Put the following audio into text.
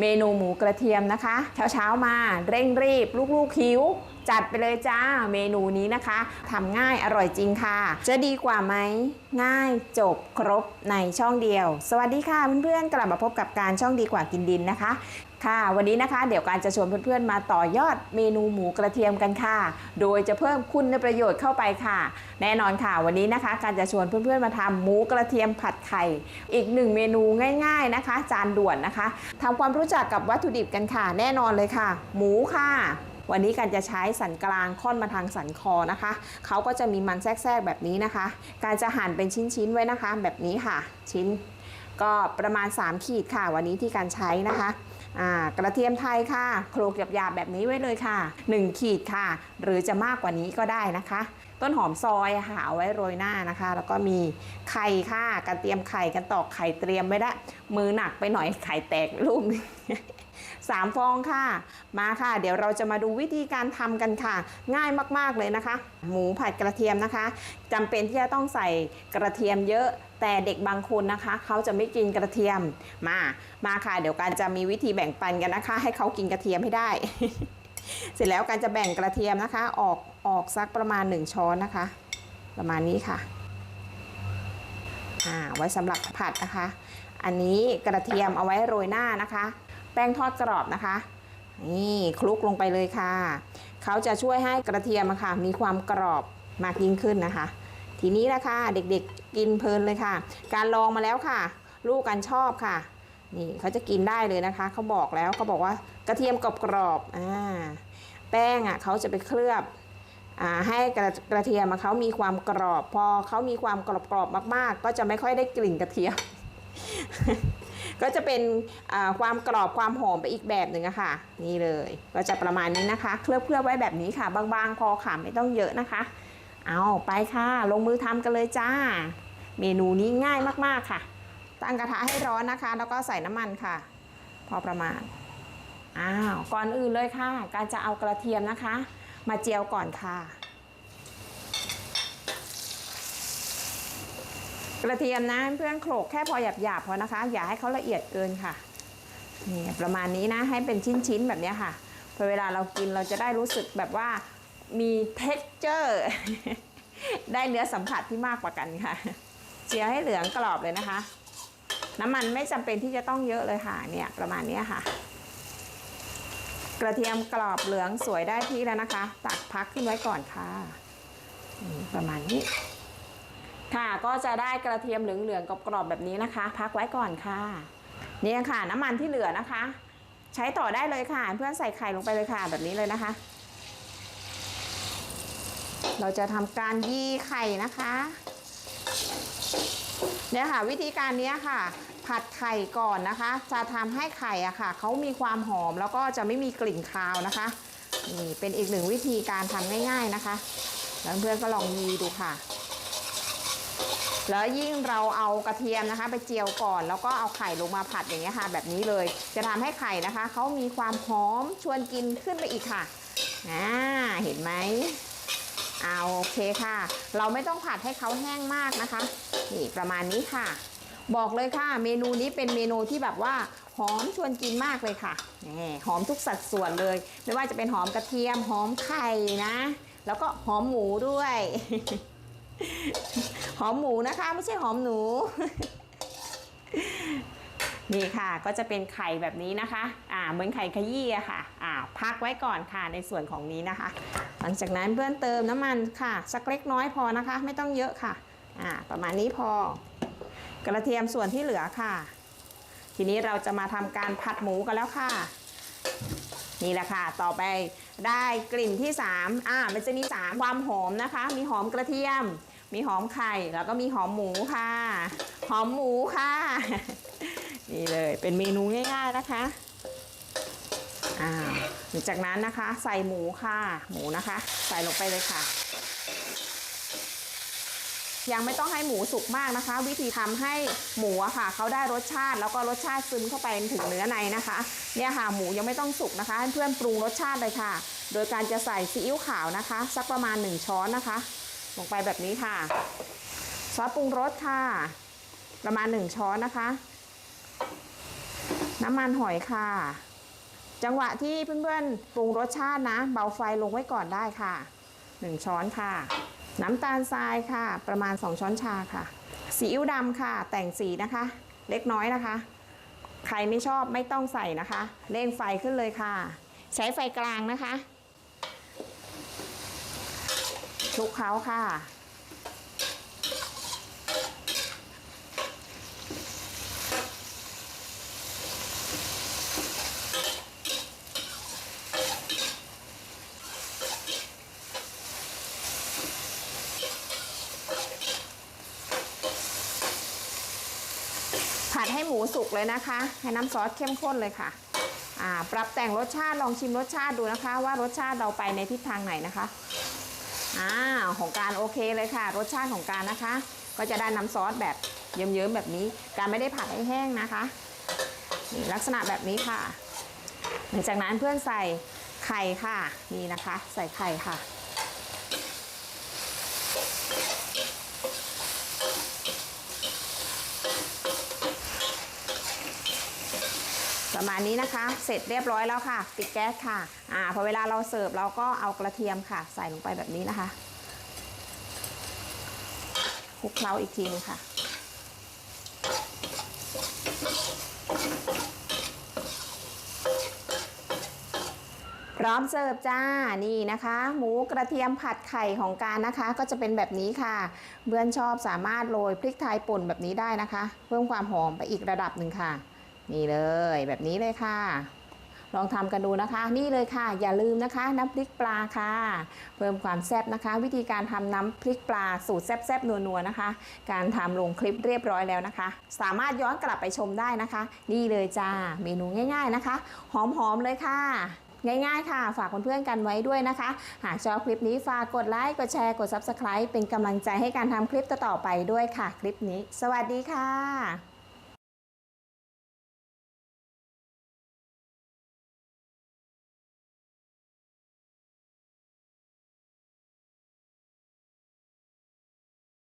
เมนูหมูกระเทียมนะคะ เช้าเช้าๆมาเร่งรีบ ลูกๆหิว จัดไปเลยจ้าเมนูนี้นะคะทำง่ายอร่อยจริงค่ะ จะดีกว่าไหมง่ายจบครบในช่องเดียว สวัสดีค่ะเพื่อนๆกลับมาพบกับการช่องดีกว่ากินดินนะคะค่ะวันนี้นะคะเดี๋ยวการจะชวนเพื่อนๆมาต่อยอดเมนูหมูกระเทียมกันค่ะ โดยจะเพิ่มคุณประโยชน์เข้าไปค่ะ แน่นอนค่ะวันนี้นะคะ การจะชวนเพื่อนๆมาทำหมูกระเทียมผัดไข่ อีกหนึ่งเมนูง่าย ๆนะคะ จานด่วนนะคะทำความรู้จักกับวัตถุดิบกันค่ะ แน่นอนเลยค่ะ หมูค่ะ วันนี้การจะใช้สันกลางค่อนมาทางสันคอนะคะเขาก็จะมีมันแทรกๆแบบนี้นะคะ การจะหั่นเป็นชิ้นๆไว้นะคะ แบบนี้ค่ะ ชิ้น ก็ประมาณ 3 ขีดค่ะ วันนี้ที่การใช้นะคะกระเทียมไทยค่ะโคลกหยาบๆแบบนี้ไว้เลยค่ะ 1 ขีดค่ะ หรือจะมากกว่านี้ก็ได้นะคะ ต้นหอมซอยค่ะเอาไว้โรยหน้านะคะ แล้วก็มีไข่ค่ะการเตรียมไข่กันตอกไข่เตรียมไว้ด้มือหนักไปหน่อยไข่แตกลูป 3 ฟองค่ะ มาค่ะ เดี๋ยวเราจะมาดูวิธีการทำกันค่ะ ง่ายมากๆเลยนะคะ หมูผัดกระเทียมนะคะ จำเป็นที่จะต้องใส่กระเทียมเยอะแต่เด็กบางคนนะคะ เขาจะไม่กินกระเทียมมา มาค่ะ เดี๋ยวการจะมีวิธีแบ่งปันกันนะคะ ให้เขากินกระเทียมให้ได้ เสร็จแล้วการจะแบ่งกระเทียมนะคะ ออกออกสักประมาณ 1 ช้อนนะคะ ประมาณนี้ค่ะอ่าไว้สำหรับผัดนะคะ อันนี้กระเทียมเอาไว้โรยหน้านะคะ แป้งทอดกรอบนะคะ นี่คลุกลงไปเลยค่ะ เขาจะช่วยให้กระเทียมค่ะ มีความกรอบมากยิ่งขึ้นนะคะ ทีนี้ละค่ะเด็กๆกินเพลินเลยค่ะ การลองมาแล้วค่ะ ลูกกันชอบค่ะ นี่เขาจะกินได้เลยนะคะ เขาบอกแล้วเขาบอกว่ากระเทียมกรอบๆอ่าแป้งอะเขาจะไปเคลือบอให้กระกระเทียมเขามีความกรอบ พอเขามีความกรอบๆมาก ๆ ก็จะไม่ค่อยได้กลิ่นกระเทียม ก็จะเป็นความกรอบความหอมไปอีกแบบหนึ่งอะค่ะ นี่เลย ก็จะประมาณนี้นะคะ เคลือบเคลือบไว้แบบนี้ค่ะ บางๆ พอค่ะไม่ต้องเยอะนะคะ เอาไปค่ะ ลงมือทำกันเลยจ้า เมนูนี้ง่ายมากๆค่ะ ตั้งกระทะให้ร้อนนะคะ แล้วก็ใส่น้ำมันค่ะ พอประมาณอ้าวก่อนอื่นเลยค่ะ การจะเอากระเทียมนะคะ มาเจียวก่อนค่ะ กระเทียมนะเพื่อนโขลกแค่พอหยาบๆพอนะคะ อย่าให้เขาละเอียดเกินค่ะนี่ประมาณนี้นะให้เป็นชิ้นๆแบบนี้ค่ะพอเวลาเรากินเราจะได้รู้สึกแบบว่ามี texture ได้เนื้อสัมผัสที่มากกว่ากันค่ะเจียวให้เหลืองกรอบเลยนะคะ น้ำมันไม่จำเป็นที่จะต้องเยอะเลยค่ะเนี่ยประมาณนี้ค่ะ กระเทียมกรอบเหลืองสวยได้ที่แล้วนะคะ ตักพักขึ้นไว้ก่อนค่ะ ประมาณนี้ ค่ะ ก็จะได้กระเทียมเหลืองๆกรอบๆแบบนี้นะคะ พักไว้ก่อนค่ะเนี่ยค่ะ น้ำมันที่เหลือนะคะ ใช้ต่อได้เลยค่ะ เพื่อนใส่ไข่ลงไปเลยค่ะ แบบนี้เลยนะคะ เราจะทำการยี่ไข่นะคะเนี่ยค่ะ วิธีการนี้ค่ะ ผัดไข่ก่อนนะคะ จะทำให้ไข่อะค่ะเขามีความหอมแล้วก็จะไม่มีกลิ่นคาวนะคะนี่เป็นอีกหนึ่งวิธีการทำง่าย ๆนะคะแล้วเพื่อนๆก็ลองยีดูค่ะ แล้วยิ่งเราเอากระเทียมนะคะ ไปเจียวก่อน แล้วก็เอาไข่ลงมาผัดอย่างเงี้ยค่ะ แบบนี้เลย จะทำให้ไข่นะคะเขามีความหอมชวนกินขึ้นไปอีกค่ะอ่าเห็นไหมเอาโอเคค่ะ เราไม่ต้องผัดให้เขาแห้งมากนะคะ นี่ประมาณนี้ค่ะ บอกเลยค่ะ เมนูนี้เป็นเมนูที่แบบว่าหอมชวนกินมากเลยค่ะนี่หอมทุกสัดส่วนเลย ไม่ว่าจะเป็นหอมกระเทียมหอมไข่นะ แล้วก็หอมหมูด้วย หอมหมูนะคะ ไม่ใช่หอมหนู นี่ค่ะก็จะเป็นไข่แบบนี้นะคะ อ่าเหมือนไข่ขยี้อะค่ะ อ่าพักไว้ก่อนค่ะในส่วนของนี้นะคะ หลังจากนั้นเพื่อนเติมน้ำมันค่ะ สักเล็กน้อยพอนะคะ ไม่ต้องเยอะค่ะ อ่า ประมาณนี้พอ กระเทียมส่วนที่เหลือค่ะ ทีนี้เราจะมาทำการผัดหมูกันแล้วค่ะ นี่แหละค่ะ ต่อไปได้กลิ่นที่3อ่า มันจะมี 3 ความหอมนะคะ มีหอมกระเทียม มีหอมไข่แล้วก็มีหอมหมูค่ะ หอมหมูค่ะ นี่เลยเป็นเมนูง่ายๆนะคะอ่าจากนั้นนะคะใส่หมูค่ะ หมูนะคะ ใส่ลงไปเลยค่ะ ยังไม่ต้องให้หมูสุกมากนะคะ วิธีทำให้หมูอะค่ะเขาได้รสชาติแล้วก็รสชาติซึมเข้าไปถึงเนื้อในนะคะ เนี่ยค่ะหมูยังไม่ต้องสุกนะคะให้เพื่อนปรุงรสชาติเลยค่ะ โดยการจะใส่ซีอิ๊วขาวนะคะ สักประมาณ 1 ช้อนนะคะ ลงไปแบบนี้ค่ะ ซอสปรุงรสค่ะ ประมาณ 1 ช้อนนะคะ น้ำมันหอยค่ะ จังหวะที่เพื่อนๆปรุงรสชาตินะ เบาไฟลงไว้ก่อนได้ค่ะ 1 ช้อนค่ะ น้ำตาลทรายค่ะ ประมาณ 2 ช้อนชาค่ะซีอิ๊วดำค่ะ แต่งสีนะคะ เล็กน้อยนะคะ ใครไม่ชอบไม่ต้องใส่นะคะ เร่งไฟขึ้นเลยค่ะ ใช้ไฟกลางนะคะ คลุกเคล้าค่ะ ผัดให้หมูสุกเลยนะคะ ให้น้ำซอสเข้มข้นเลยค่ะปรับแต่งรสชาติลองชิมรสชาติดูนะคะ ว่ารสชาติเราไปในทิศทางไหนนะคะ อ่าของการโอเคเลยค่ะ รสชาติของการนะคะ ก็จะได้น้ำซอสแบบเยิ้มๆแบบนี้ การไม่ได้ผัดให้แห้งนะคะนี่ลักษณะแบบนี้ค่ะ หลังจากนั้นเพื่อนใส่ไข่ค่ะ นี่นะคะ ใส่ไข่ค่ะ ประมาณนี้นะคะ เสร็จเรียบร้อยแล้วค่ะ ปิดแก๊สค่ะ อ่าพอเวลาเราเสิร์ฟเราก็เอากระเทียมค่ะ ใส่ลงไปแบบนี้นะคะคลุกเคล้าอีกทีนึงค่ะ พร้อมเสิร์ฟจ้านี่นะคะ หมูกระเทียมผัดไข่ของการนะคะ ก็จะเป็นแบบนี้ค่ะเพื่อนชอบสามารถโรยพริกไทยป่นแบบนี้ได้นะคะ เพิ่มความหอมไปอีกระดับหนึ่งค่ะ นี่เลยแบบนี้เลยค่ะ ลองทำกันดูนะคะ นี่เลยค่ะ อย่าลืมนะคะ น้ำพริกปลาค่ะ เพิ่มความแซ่บนะคะ วิธีการทำน้ำพริกปลาสูตรแซ่บๆนัวๆนะคะ การทำลงคลิปเรียบร้อยแล้วนะคะ สามารถย้อนกลับไปชมได้นะคะ นี่เลยจ้าเมนูง่าย ๆนะคะ หอมๆเลยค่ะง่ายๆ ค่ะ ฝากเพื่อนๆกันไว้ด้วยนะคะ หากชอบคลิปนี้ฝากกดไลค์ กดแชร์ กด Subscribe เป็นกำลังใจให้การทำคลิปต่อๆไปด้วยค่ะ คลิปนี้ สวัสดีค่ะ